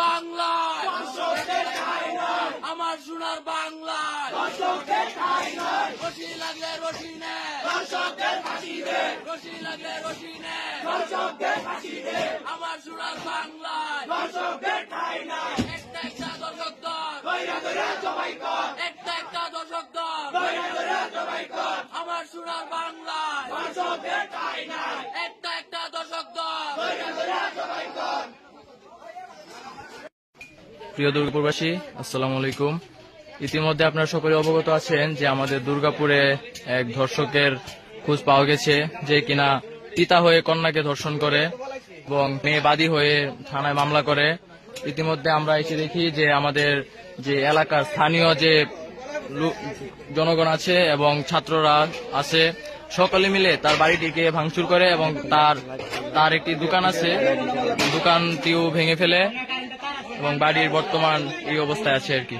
বাংলায় আমার সোনার বাংলায় রশি আমার সোনার বাংলায় একটা একটা দর্শক একটা একটা দর্শক দল। আমার সোনার বাংলায় একটা একটা দর্শক দল প্রিয় দুর্গাপুরবাসী, আসসালামু আলাইকুম। ইতিমধ্যে আপনারা সকলে অবগত আছেন যে আমাদের দুর্গাপুরে এক ধর্ষকের খোঁজ পাওয়া গেছে যে কিনা পিতা হয়ে কন্যাকে ধর্ষণ করে এবং মেয়ে বাদী হয়ে থানায় মামলা করে। ইতিমধ্যে আমরা এসে দেখি যে আমাদের যে এলাকার স্থানীয় যে জনগণ আছে এবং ছাত্ররা আছে, সকলে মিলে তার বাড়িটিকে ভাঙচুর করে এবং তার তার একটি দোকান আছে। দোকানটিও ভেঙে ফেলে। এবং বাড়ির বর্তমান এই অবস্থায় আছে আর কি।